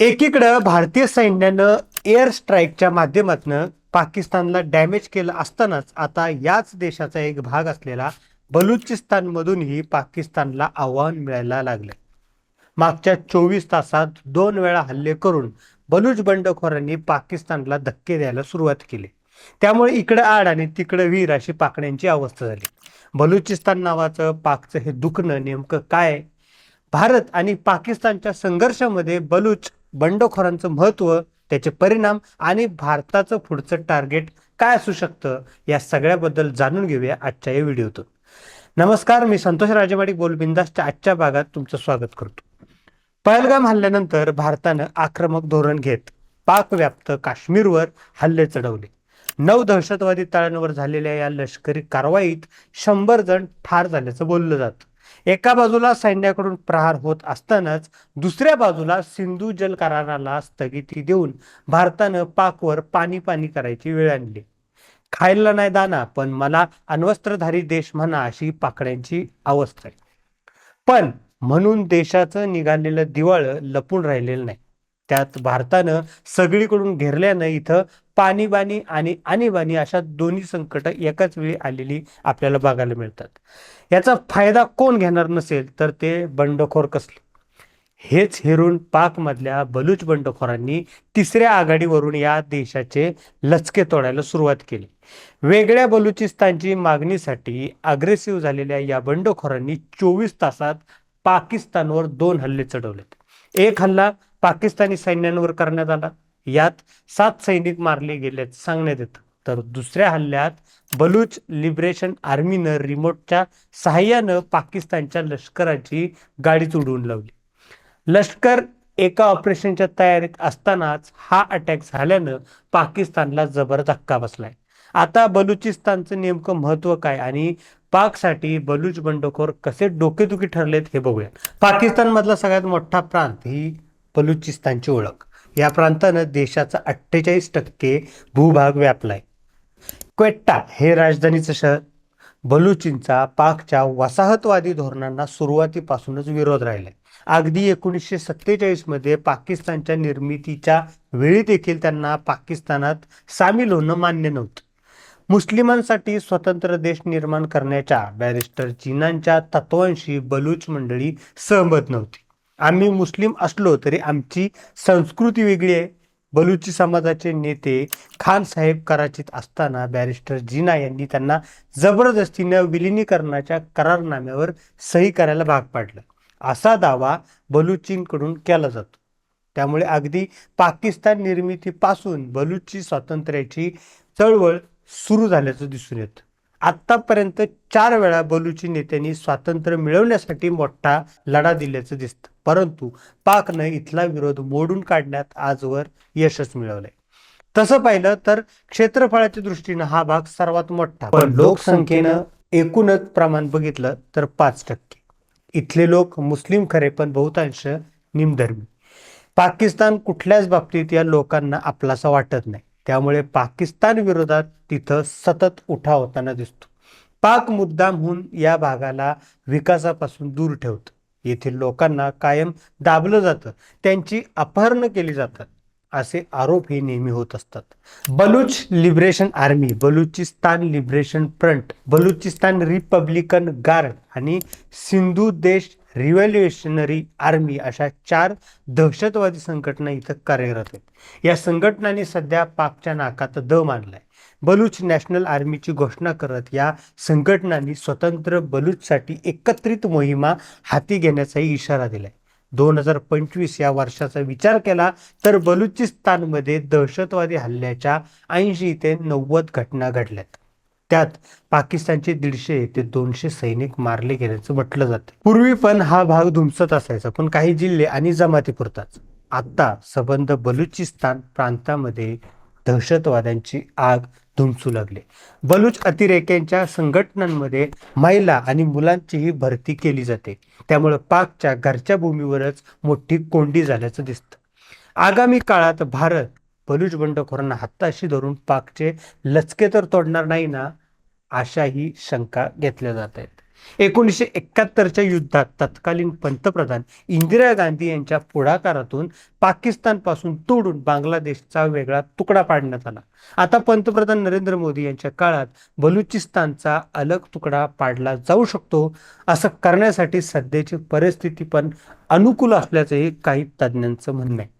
एकीकडं भारतीय सैन्यानं एअर स्ट्राईकच्या माध्यमातून पाकिस्तानला डॅमेज केलं असतानाच आता याच देशाचा एक भाग असलेला बलुचिस्तानमधूनही पाकिस्तानला आव्हान मिळायला लागलं मागच्या चोवीस तासात दोन वेळा हल्ले करून बलूच बंडखोरांनी पाकिस्तानला धक्के द्यायला सुरुवात केली. त्यामुळे इकडं आड आणि तिकडं वीर अशी पाकड्यांची अवस्था झाली. बलुचिस्तान नावाचं पाकचं हे दुखणं नेमकं काय? भारत आणि पाकिस्तानच्या संघर्षामध्ये बलूच बंडखोरांचं महत्त्व त्याचे परिणाम आणि भारताचं पुढचं टार्गेट काय असू शकतं या सगळ्याबद्दल जाणून घेऊया आजच्या या व्हिडिओतून. नमस्कार मी संतोष राजेवाडी बोलबिंदासच्या आजच्या भागात तुमचं स्वागत करतो. पहलगाम हल्ल्यानंतर भारतानं आक्रमक धोरण घेत पाकव्याप्त काश्मीरवर हल्ले चढवले. नऊ दहशतवादी तळांवर झालेल्या या लष्करी कारवाईत शंभर जण ठार झाल्याचं बोललं जातं. एका बाजूला सैन्याकडून प्रहार होत असतानाच दुसऱ्या बाजूला सिंधू जल कराराला स्थगिती देऊन भारतानं पाकवर पाणी पाणी करायची वेळ आणली. खायला नाही दाना पण मला अण्वस्त्रधारी देश म्हणा अशी पाकड्यांची अवस्था आहे. पण म्हणून देशाचं निघालेलं दिवाळं लपून राहिलेलं नाही. त्यात भारतानं सगळीकडून घेरल्यानं इथं पाणीबाणी आणि आणीबाणी अशा दोन्ही संकट एकाच वेळी आलेली आपल्याला बघायला मिळतात. याचा फायदा कोण घेणार नसेल तर ते बंडखोर कसले? हेच हेरून पाकमधल्या बलूच बंडखोरांनी तिसऱ्या आघाडीवरून या देशाचे लचके तोडायला सुरुवात केली. वेगळ्या बलुचिस्तानची मागणीसाठी अग्रेसिव्ह झालेल्या या बंडखोरांनी चोवीस तासात पाकिस्तानवर दोन हल्ले चढवलेत. एक हल्ला पाकिस्तानी सैन्यांवर करण्यात आला. यात सात सैनिक मारले गेल्याचं सांगण्यात येतं. तर दुसऱ्या हल्ल्यात बलूच लिबरेशन आर्मीनं रिमोटच्या सहाय्यानं पाकिस्तानच्या लष्कराची गाडीच उडवून लावली. लष्कर एका ऑपरेशनच्या तयारीत असतानाच हा अटॅक झाल्यानं पाकिस्तानला जबर धक्का बसलाय. आता बलुचिस्तानचं नेमकं महत्त्व काय आणि पाकसाठी बलूच बंडखोर कसे डोकेदुखी ठरलेत हे बघूया पाकिस्तानमधला सगळ्यात मोठा प्रांत ही बलुचिस्तानची ओळख. या प्रांतानं देशाचा अठ्ठेचाळीस टक्के भूभाग व्यापलाय. क्वेट्टा हे राजधानीचं शहर. बलुचिंचा पाकच्या वसाहतवादी धोरणांना सुरुवातीपासूनच विरोध राहिलाय. अगदी एकोणीसशे सत्तेचाळीसमध्ये पाकिस्तानच्या निर्मितीच्या वेळी देखील त्यांना पाकिस्तानात सामील होणं मान्य नव्हतं. मुस्लिमांसाठी स्वतंत्र देश निर्माण करण्याच्या बॅरिस्टर चीनांच्या तत्वांशी बलूच मंडळी सहमत नव्हती. आम्ही मुस्लिम असलो तरी आमची संस्कृती वेगळी आहे. बलुची समाजाचे नेते खान साहेब कराचीत असताना बॅरिस्टर जिना यांनी त्यांना जबरदस्तीनं विलिनीकरणाच्या करारनाम्यावर सही करायला भाग पाडलं. असा दावा बलुचींकडून केला जातो. त्यामुळे अगदी पाकिस्तान निर्मितीपासून बलुची स्वातंत्र्याची चळवळ सुरू झाल्याचं दिसून येतं. आत्तापर्यंत चार वेळा बलुची नेत्यांनी स्वातंत्र्य मिळवण्यासाठी मोठा लढा दिल्याचं दिसतं. परंतु पाकनं इथला विरोध मोडून काढण्यात आजवर यशच मिळवलंय. तसं पाहिलं तर क्षेत्रफळाच्या दृष्टीनं हा भाग सर्वात मोठा. पण लोकसंख्येनं एकूणच प्रमाण बघितलं तर पाच टक्के. इथले लोक मुस्लिम खरे पण बहुतांश निमधर्मी. पाकिस्तान कुठल्याच बाबतीत या लोकांना आपलासा वाटत नाही. त्यामुळे पाकिस्तान विरोधात तिथं सतत उठाव होताना दिसतो. पाक मुद्दामहून या भागाला विकासापासून दूर ठेवतं. येथील लोकांना कायम दाबलं जातं. त्यांची अपहरणं केली जातात. असे आरोप हे नेहमी होत असतात. Baloch liberation army Balochistan liberation front Balochistan republican guard आणि सिंधू देश रिव्हॉल्युशनरी आर्मी अशा चार दहशतवादी संघटना इथं कार्यरत आहेत. या संघटनांनी सध्या पाकच्या नाकात द मानलाय बलूच नॅशनल आर्मीची घोषणा करत या संघटनांनी स्वतंत्र बलूचसाठी एकत्रित मोहिमा हाती घेण्याचाही इशारा दिलाय. दोन हजार पंचवीस या वर्षाचा विचार केला तर बलुचिस्तानमध्ये दहशतवादी हल्ल्याच्या ऐंशी ते नव्वद घटना घडल्यात. त्यात पाकिस्तानचे दीडशे ते दोनशे सैनिक मारले गेल्याचं म्हटलं जातं. पूर्वी पण हा भाग धुमसत असायचा पण काही जिल्हे आणि जमाती पुरताच. आता सबंध बलुचिस्तान प्रांतामध्ये दहशतवाद्यांची आग धुमसू लागली. बलूच अतिरेक्यांच्या संघटनांमध्ये महिला आणि मुलांचीही भरती केली जाते. त्यामुळे पाकच्या घरच्या भूमीवरच मोठी कोंडी झाल्याचं दिसतं. आगामी काळात भारत बलूच बंडखोरांना हाताशी धरून पाकचे लचके तर तोडणार नाही ना अशा ही शंका घेतल्या जात आहेत. एकोणीसशे एकाहत्तरच्या युद्धात तत्कालीन पंतप्रधान इंदिरा गांधी यांच्या पुढाकारातून पाकिस्तानपासून तोडून बांगलादेशचा वेगळा तुकडा पाडण्यात आला. आता पंतप्रधान नरेंद्र मोदी यांच्या काळात बलुचिस्तानचा अलग तुकडा पाडला जाऊ शकतो असं करण्यासाठी सध्याची परिस्थिती पण अनुकूल असल्याचंही काही तज्ज्ञांचं म्हणणं आहे.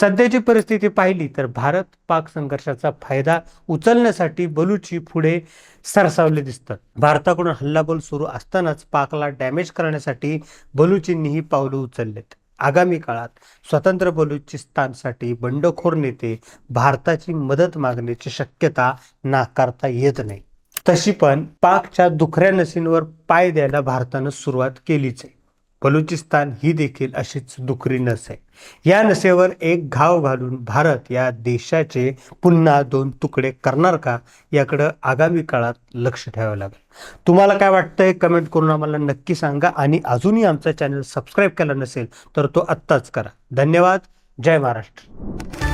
सध्याची परिस्थिती पाहिली तर भारत पाक संघर्षाचा फायदा उचलण्यासाठी बलुची पुढे सरसावले दिसतात. भारताकडून हल्लाबोल सुरू असतानाच पाकला डॅमेज करण्यासाठी बलुचींनीही पावलं उचललेत. आगामी काळात स्वतंत्र बलुचिस्तानसाठी बंडखोर नेते भारताची मदत मागण्याची शक्यता नाकारता येत नाही. तशी पण पाकच्या दुखऱ्या नसींवर पाय द्यायला भारतानं सुरुवात केलीच आहे. बलुचिस्तान ही देखील अशीच दुखरी नस आहे. या नसेवर एक घाव घालून भारत या देशाचे पुन्हा दोन तुकडे करणार का याकडं आगामी काळात लक्ष ठेवावं लागेल. तुम्हाला काय वाटतंय? कमेंट करून आम्हाला नक्की सांगा. आणि अजूनही आमचा चॅनल सबस्क्राईब केला नसेल तर तो आत्ताच करा. धन्यवाद. जय महाराष्ट्र.